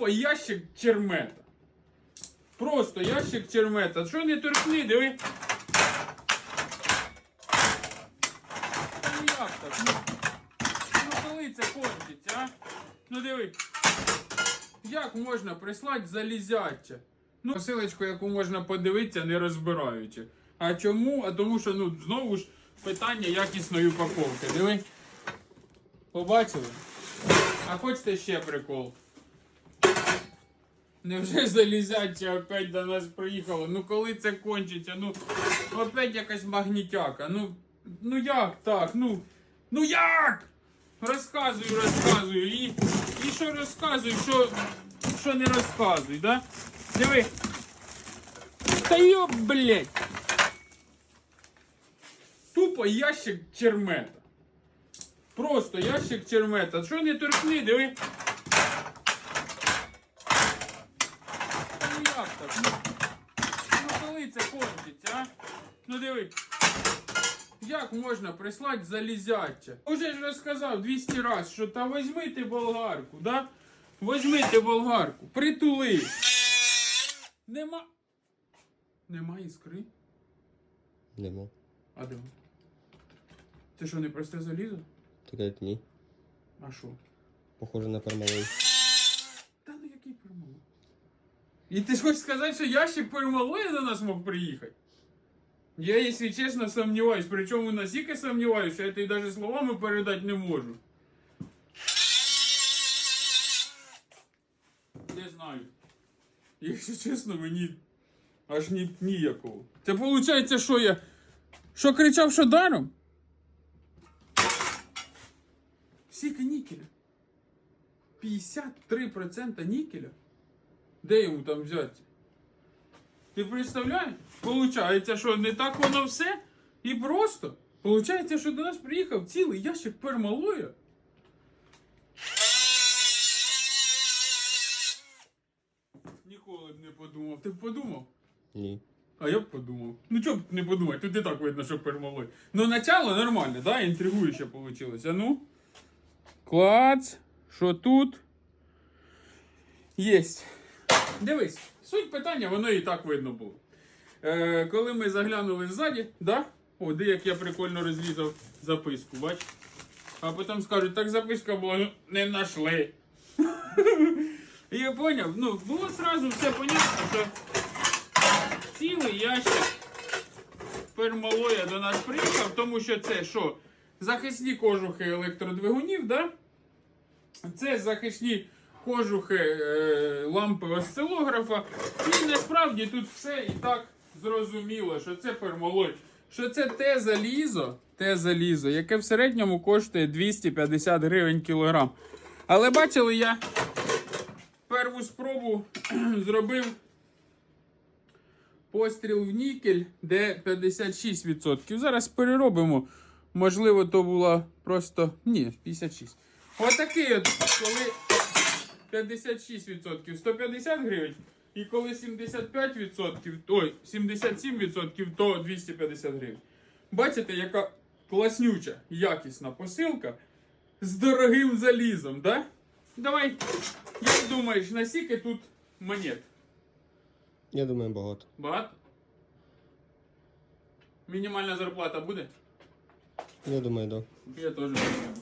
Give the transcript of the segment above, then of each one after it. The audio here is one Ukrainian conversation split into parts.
Тупо ящик чермета. Просто ящик чермета. Що не торкни, диви. Ну як так? Ну, ну коли це кончиться, а? Ну диви. Як можна прислати залізяче? Ну, посилочку, яку можна подивитися, не розбираючи. А чому? А тому що, ну, знову ж питання якісної упаковки. Диви. Побачили? А хочете ще прикол? Невже залізяче опять до нас приїхало? Ну коли це кончиться? Ну опять якась магнітяка. Ну, ну як так? Ну, ну як? Розказую, розказую. І, і що розказую, що, що не розказуй, да? Диви. Та йо, блядь. Тупо ящик чермета. Просто ящик чермета. Що не торкни, диви. Ну як так? Ну, коли це кончиться, а? Ну диви. Як можна прислати залізяче? Уже ж розказав 200 разів, що та возьми ти болгарку, да? Возьми ти болгарку, притули. Нема. Нема іскри. Нема. А де? Це що, не просте залізо? Так як ні. А що? Похоже на пермалей. Та ну який пермалой? І ти ж хочеш сказати, що ящик пермалоя до нас мог приїхати? Я, якщо чесно, сумніваюсь. Причому настільки сумніваюсь, що я тобі навіть словами передати не можу. Не знаю. Якщо чесно, мені аж ні, ніякого. Це виходить, що я. Що кричав, що даром? Скільки нікеля? 53% нікеля? Де йому там взяти? Ти представляєш? Получається, що не так воно все? І просто. Получається, що до нас приїхав цілий ящик пермалоя. Ніколи б не подумав. Ти б подумав? Ні. А я б подумав. Ну чого б не подумати, тут і так видно, що пермалой. Ну, начало нормальне, да? Інтригуюче вийшло. А ну. Клац. Що тут? Єсть. Дивись, суть питання, воно і так видно було. Е, коли ми заглянули ззаді, да? О, де як я прикольно розрізав записку, бач? А потім скажуть, так записка була, ну, не знайшли. Я поняв, ну, було сразу все понятно, що цілий ящик пермалоя до нас приїхав, тому що це що? Захисні кожухи електродвигунів, да? Це захисні кожухи е, лампи осцилографа. І насправді тут все і так зрозуміло, що це пермалой. Що це те залізо, те залізо, яке в середньому коштує 250 гривень кілограм. Але бачили, я перву спробу зробив постріл в нікель, де 56%. Зараз переробимо. Можливо, то була просто. Ні, 56. Отакий от, коли 56%, 150 гривень. І коли 75%, ой, 77%, то 250 гривень. Бачите, яка класнюча, якісна посилка з дорогим залізом, да? Давай, як думаєш, наскільки тут монет? Я думаю, багато. Багато? Мінімальна зарплата буде? Я думаю, да. Я теж думаю.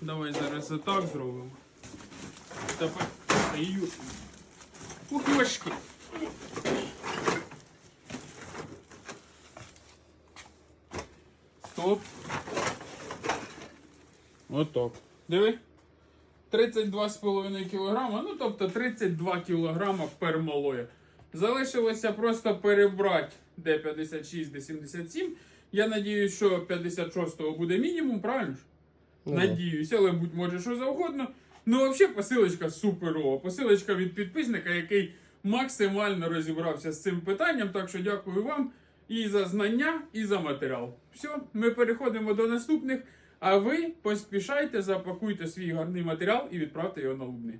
Давай зараз отак зробимо. Тепер. Аю. Ух. Стоп. Отак. Диви. 32,5 кг, ну тобто 32 кг пермалоя. Залишилося просто перебрати де 56, де 77. Я надіюсь, що 56-го буде мінімум, правильно ж? Ну. Надіюсь, але будь може що завгодно. Ну, взагалі, посилочка суперова. Посилочка від підписника, який максимально розібрався з цим питанням. Так що дякую вам і за знання, і за матеріал. Все, ми переходимо до наступних. А ви поспішайте, запакуйте свій гарний матеріал і відправте його на Лубни.